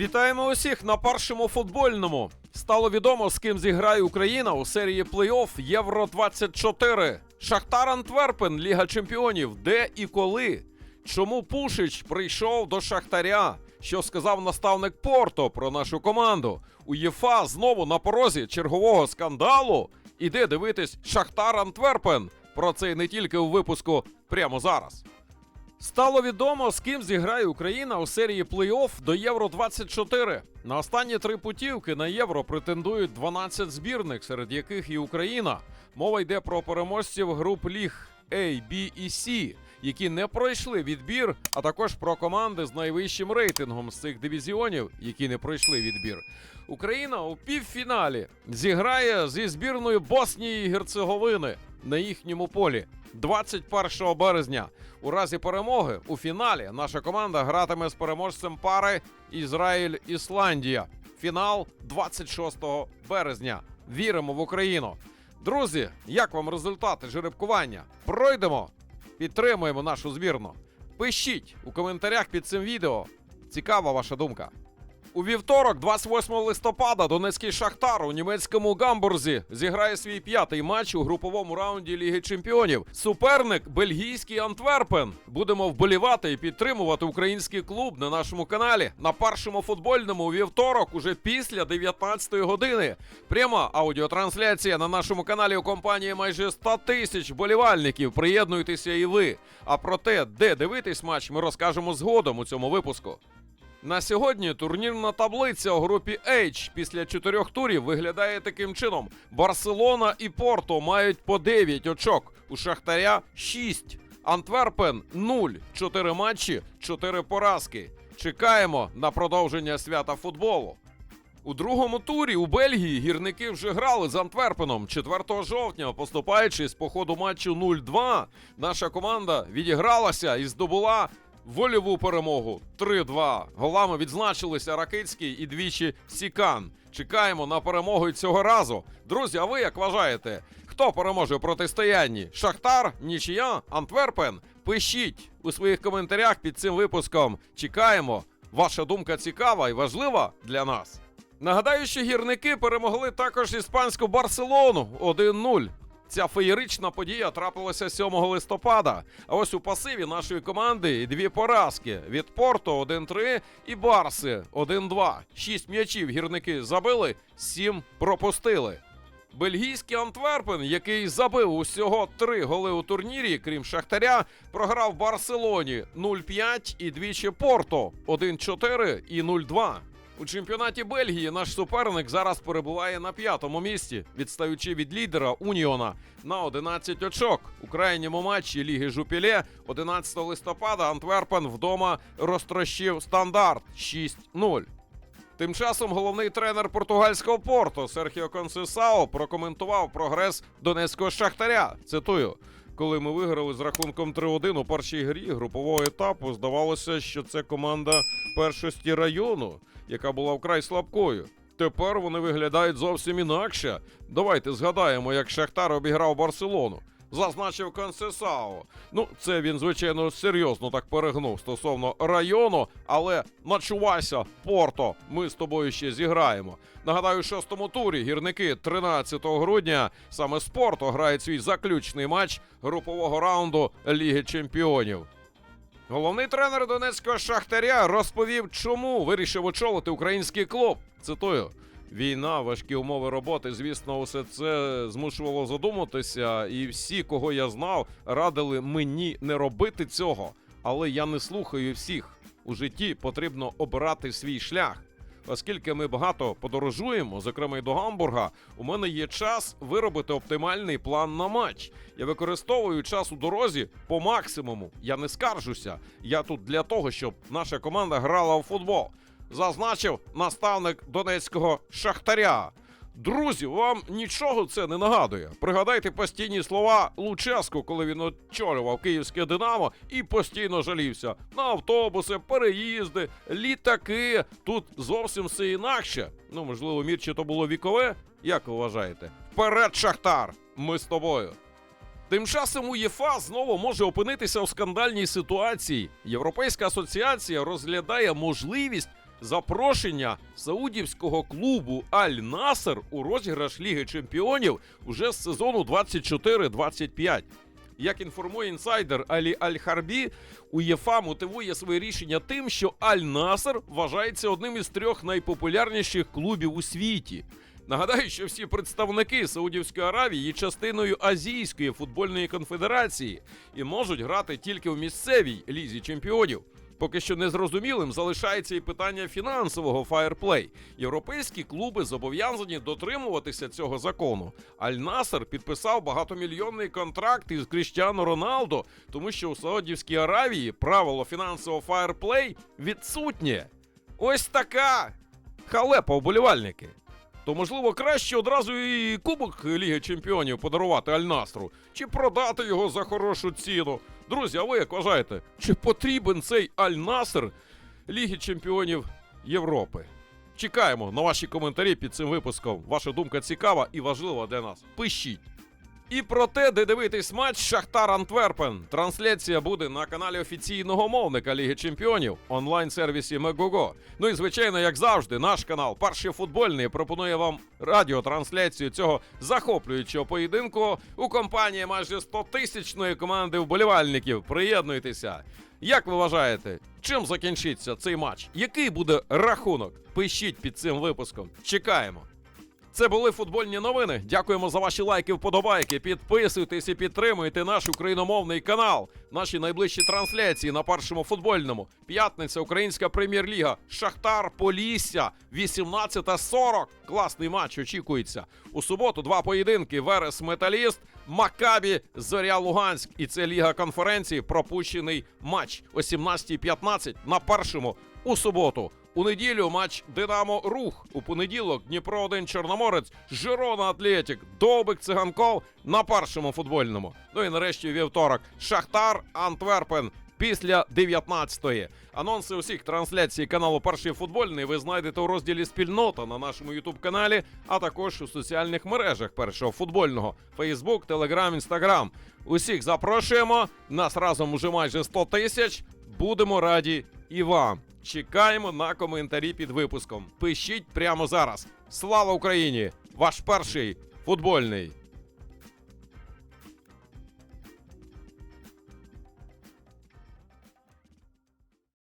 Вітаємо усіх на першому футбольному. Стало відомо, з ким зіграє Україна у серії плей-офф Євро 24 Шахтар Антверпен, Ліга Чемпіонів. Де і коли? Чому Пушич прийшов до Шахтаря? Що сказав наставник Порто про нашу команду? УЄФА знову на порозі чергового скандалу. Іде дивитись Шахтар Антверпен. Про це і не тільки у випуску прямо зараз. Стало відомо, з ким зіграє Україна у серії плей-офф до Євро 24 На останні три путівки на євро претендують 12 збірних, серед яких і Україна. Мова йде про переможців груп ліг A, B і C, які не пройшли відбір, а також про команди з найвищим рейтингом з цих дивізіонів, які не пройшли відбір. Україна у півфіналі зіграє зі збірною Боснії і Герцеговини на їхньому полі 21 березня. У разі перемоги у фіналі наша команда гратиме з переможцем пари Ізраїль-Ісландія. Фінал 26 березня. Віримо в Україну. Друзі, як вам результати жеребкування? Пройдемо, підтримуємо нашу збірну. Пишіть у коментарях під цим відео. Цікава ваша думка. У вівторок, 28 листопада, Донецький Шахтар у німецькому гамбурзі зіграє свій п'ятий матч у груповому раунді Ліги Чемпіонів. Суперник бельгійський Антверпен. Будемо вболівати і підтримувати український клуб на нашому каналі на першому футбольному у вівторок, уже після 19 години. Пряма аудіотрансляція на нашому каналі у компанії майже 100 тисяч болівальників. Приєднуйтеся і ви. А про те, де дивитись матч, ми розкажемо згодом у цьому випуску. На сьогодні турнірна таблиця у групі H після чотирьох турів виглядає таким чином: Барселона і Порто мають по 9 очок, у Шахтаря 6. Антверпен 0. 4 матчі, 4 поразки. Чекаємо на продовження свята футболу. У другому турі у Бельгії гірники вже грали з Антверпеном 4 жовтня, поступаючи з походу матчу 0-2. Наша команда відігралася і здобула вольову перемогу 3-2. Голами відзначилися Ракицький і двічі Сікан. Чекаємо на перемогу і цього разу. Друзі, а ви як вважаєте, хто переможе у протистоянні? Шахтар, нічия, Антверпен? Пишіть у своїх коментарях під цим випуском. Чекаємо. Ваша думка цікава і важлива для нас. Нагадаю, що гірники перемогли також іспанську Барселону 1-0. Ця феєрична подія трапилася 7 листопада. А ось у пасиві нашої команди дві поразки від Порто 1-3 і Барси 1-2. Шість м'ячів гірники забили, сім пропустили. Бельгійський Антверпен, який забив усього три голи у турнірі, крім Шахтаря, програв Барселоні 0-5 і двічі Порто 1-4 і 0-2. У чемпіонаті Бельгії наш суперник зараз перебуває на п'ятому місці, відстаючи від лідера Уніона на 11 очок. У крайньому матчі Ліги Жупілє 11 листопада Антверпен вдома розтрощив стандарт 6-0. Тим часом головний тренер португальського порту Серхіо Консесао прокоментував прогрес донецького шахтаря. Цитую. Коли ми виграли з рахунком 3-1 у першій грі групового етапу, здавалося, що це команда першості району, яка була вкрай слабкою. Тепер вони виглядають зовсім інакше. Давайте згадаємо, як Шахтар обіграв Барселону. Зазначив Консесао. Ну, це він, звичайно, серйозно так перегнув стосовно району, але начувайся, Порто, ми з тобою ще зіграємо. Нагадаю, у шостому турі гірники 13 грудня саме з Порто грають свій заключний матч групового раунду Ліги Чемпіонів. Головний тренер донецького шахтаря розповів, чому вирішив очолити український клуб. Цитую. Війна, важкі умови роботи, звісно, усе це змушувало задуматися, і всі, кого я знав, радили мені не робити цього. Але я не слухаю всіх. У житті потрібно обирати свій шлях. Оскільки ми багато подорожуємо, зокрема й до Гамбурга, у мене є час виробити оптимальний план на матч. Я використовую час у дорозі по максимуму. Я не скаржуся. Я тут для того, щоб наша команда грала у футбол. Зазначив наставник донецького шахтаря. Друзі, вам нічого це не нагадує. Пригадайте постійні слова Луческу, коли він очолював київське Динамо і постійно жалівся на автобуси, переїзди, літаки. Тут зовсім все інакше. Ну, можливо, мір чи то було вікове. Як ви вважаєте? Вперед, Шахтар! Ми з тобою. Тим часом УЄФА знову може опинитися у скандальній ситуації. Європейська асоціація розглядає можливість запрошення саудівського клубу Аль Насер у розіграш Ліги Чемпіонів уже з сезону 24-25. Як інформує інсайдер Алі Аль-Харбі, УЄФА мотивує своє рішення тим, що Аль-Насер вважається одним із трьох найпопулярніших клубів у світі. Нагадаю, що всі представники Саудівської Аравії є частиною Азійської футбольної конфедерації і можуть грати тільки в місцевій лізі чемпіонів. Поки що незрозумілим залишається і питання фінансового фаєрплей. Європейські клуби зобов'язані дотримуватися цього закону. Аль-Насер підписав багатомільйонний контракт із Кріштіано Роналдо, тому що у Саудівській Аравії правило фінансового фаєрплей відсутнє. Ось така халепа вболівальники. То можливо краще одразу і Кубок Ліги Чемпіонів подарувати Аль-Насру, чи продати його за хорошу ціну. Друзі, а ви як вважаєте, чи потрібен цей Аль-Наср Ліги Чемпіонів Європи? Чекаємо на ваші коментарі під цим випуском. Ваша думка цікава і важлива для нас. Пишіть. І про те, де дивитись матч Шахтар Антверпен. Трансляція буде на каналі офіційного мовника Ліги Чемпіонів онлайн-сервісі Мегого. Ну і звичайно, як завжди, наш канал Перший футбольний пропонує вам радіотрансляцію цього захоплюючого поєдинку у компанії майже 100-тисячної команди вболівальників. Приєднуйтеся. Як ви вважаєте, чим закінчиться цей матч? Який буде рахунок? Пишіть під цим випуском. Чекаємо. Це були футбольні новини. Дякуємо за ваші лайки, вподобайки. Підписуйтесь і підтримуйте наш україномовний канал. Наші найближчі трансляції на першому футбольному. П'ятниця, Українська прем'єр-ліга. Шахтар Полісся. 18.40. Класний матч очікується. У суботу два поєдинки. Верес Металіст, Макабі, Зоря Луганськ. І це Ліга конференції. Пропущений матч о 17.15 на першому у суботу. У неділю матч Динамо Рух. У понеділок Дніпро 1 Чорноморець, Жирона Атлетік, Довбик Циганков на першому футбольному. Ну і нарешті вівторок Шахтар Антверпен. Після 19-ї. Анонси усіх трансляцій каналу Перший футбольний ви знайдете у розділі Спільнота на нашому Ютуб каналі, а також у соціальних мережах першого футбольного: Фейсбук, Телеграм, Інстаграм. Усіх запрошуємо. Нас разом уже майже 100 тисяч. Будемо раді і вам. Чекаємо на коментарі під випуском. Пишіть прямо зараз. Слава Україні! Ваш перший футбольний.